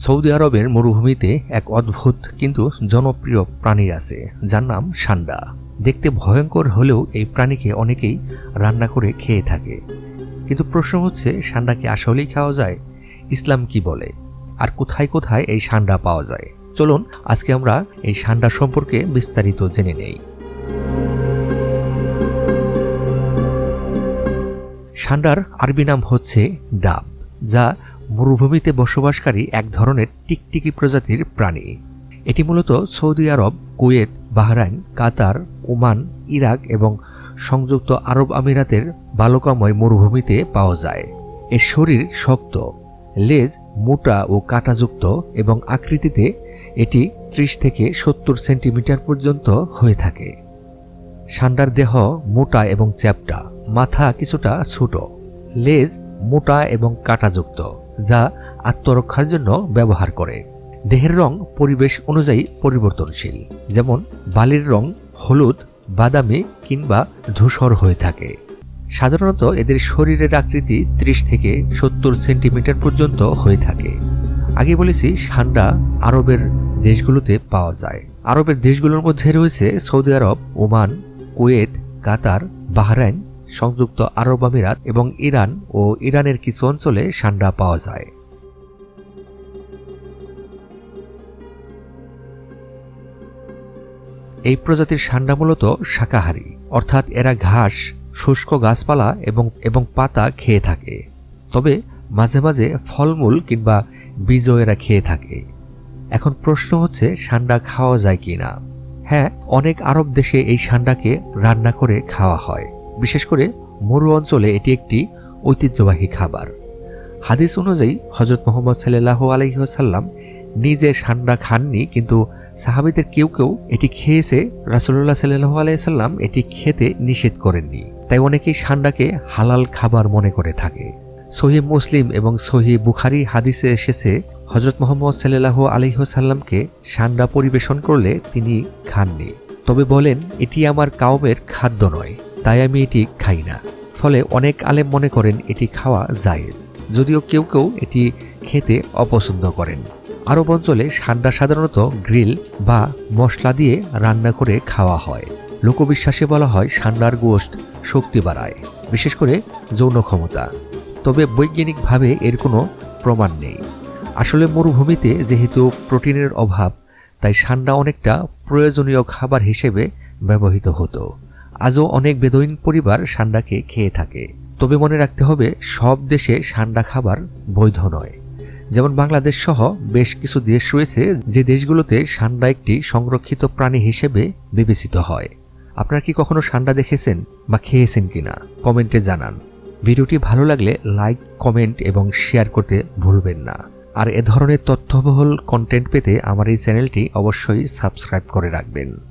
Saudi আরবের মরুভূমিতে এক অদ্ভুত কিন্তু জনপ্রিয় প্রাণী আছে, যার নাম সান্ডা। দেখতে ভয়ঙ্কর হলেও এই প্রাণীকে অনেকেই রান্না করে খেয়ে থাকে। কিন্তু প্রশ্ন হচ্ছে, সান্ডাকে আসলেই খাওয়া যায়? ইসলাম কি বলে? আর কোথায় কোথায় এই সান্ডা পাওয়া যায়? চলুন, আজকে আমরা এই সান্ডা সম্পর্কে বিস্তারিত জেনে নেই। সান্ডার আরবি নাম হচ্ছে ডাব, যা মরুভূমিতে বসবাসকারী এক ধরনের টিকটিকি প্রজাতির প্রাণী। এটি মূলত Saudi Arab, Kuwait, Bahrain, Qatar, Oman, Iraq এবং সংযুক্ত আরব আমিরাতের বালকাময় মরুভূমিতে পাওয়া যায়। এর শরীর শক্ত, লেজ মোটা ও কাটাযুক্ত এবং আকৃতিতে এটি ত্রিশ থেকে সত্তর সেন্টিমিটার পর্যন্ত হয়ে থাকে। সান্ডার দেহ মোটা এবং চ্যাপ্টা, মাথা কিছুটা ছোট, লেজ মোটা এবং কাঁটাযুক্ত। যা আত্মরক্ষার জন্য ব্যবহার করে। দেহের রং পরিবেশ অনুযায়ী পরিবর্তনশীল। যেমন, বালির রং হলুদ, বাদামি কিংবা ধূসর হয়ে থাকে। সাধারণত এদের শরীরের আকৃতি ত্রিশ থেকে সত্তর সেন্টিমিটার পর্যন্ত হয়ে থাকে। আগে বলেছি সান্ডা আরবের দেশগুলোতে পাওয়া যায়। আরবের দেশগুলোর মধ্যে রয়েছে Saudi Arab, Oman, Kuwait, Qatar, Bahrain সংযুক্ত আরব আমিরাত এবং ইরান ও ইরানের কিছু অঞ্চলে সান্ডা পাওয়া যায়। এই প্রজাতির সান্ডা মূলত শাকাহারী, অর্থাৎ এরা ঘাস, শুষ্ক গাছপালা এবং এবং পাতা খেয়ে থাকে। তবে মাঝে মাঝে ফলমূল কিংবা বীজও এরা খেয়ে থাকে। এখন প্রশ্ন হচ্ছে, সান্ডা খাওয়া যায় কি না হ্যাঁ অনেক আরব দেশে এই সান্ডাকে রান্না করে খাওয়া হয়। বিশেষ করে মরু অঞ্চলে এটি একটি ঐতিহ্যবাহী খাবার। হাদিস অনুযায়ী হজরত মোহাম্মদ সাল্লাহ আলহিহাসাল্লাম নিজে সান্ডা খাননি, কিন্তু সাহাবিদের কেউ কেউ এটি খেয়েছে রাসুল্লাহ সাল্লাহ আলাইসাল্লাম এটি খেতে নিষেধ করেননি। তাই অনেকেই সান্ডাকে হালাল খাবার মনে করে থাকে। সহি মুসলিম এবং সহি বুখারি হাদিসে এসেছে হজরত মোহাম্মদ সাল্লাহ আলহিহসাল্লামকে সান্ডা পরিবেশন করলে তিনি খাননি। তবে বলেন, এটি আমার কাউমের খাদ্য নয়। তাই আমি এটি খাই না। ফলে অনেক আলেম মনে করেন এটি খাওয়া জায়েজ। যদিও কেউ কেউ এটি খেতে অপছন্দ করেন। আরব অঞ্চলে সান্ডা সাধারণত গ্রিল বা মশলা দিয়ে রান্না করে খাওয়া হয়। লোকবিশ্বাসে বলা হয় সান্ডার গোষ্ঠ শক্তি বাড়ায়, বিশেষ করে যৌন ক্ষমতা। তবে বৈজ্ঞানিকভাবে এর কোনো প্রমাণ নেই। আসলে মরুভূমিতে যেহেতু প্রোটিনের অভাব, তাই সান্ডা অনেকটা প্রয়োজনীয় খাবার হিসেবে ব্যবহৃত হতো। আজও অনেক বেদইন পরিবার সান্ডাকে খেয়ে থাকে। তবে মনে রাখতে হবে, সব দেশে সান্ডা খাবার বৈধ নয়। যেমন বাংলাদেশ সহ বেশ কিছু দেশ রয়েছে যে দেশগুলোতে সান্ডা একটি সংরক্ষিত প্রাণী হিসেবে বিবেচিত হয়। আপনারা কি কখনো সান্ডা দেখেছেন বা খেয়েছেন কিনা? কমেন্টে জানান। ভিডিওটি ভালো লাগলে লাইক, কমেন্ট এবং শেয়ার করতে ভুলবেন না। আর এ ধরনের তথ্যবহুল কন্টেন্ট পেতে আমার এই চ্যানেলটি অবশ্যই সাবস্ক্রাইব করে রাখবেন।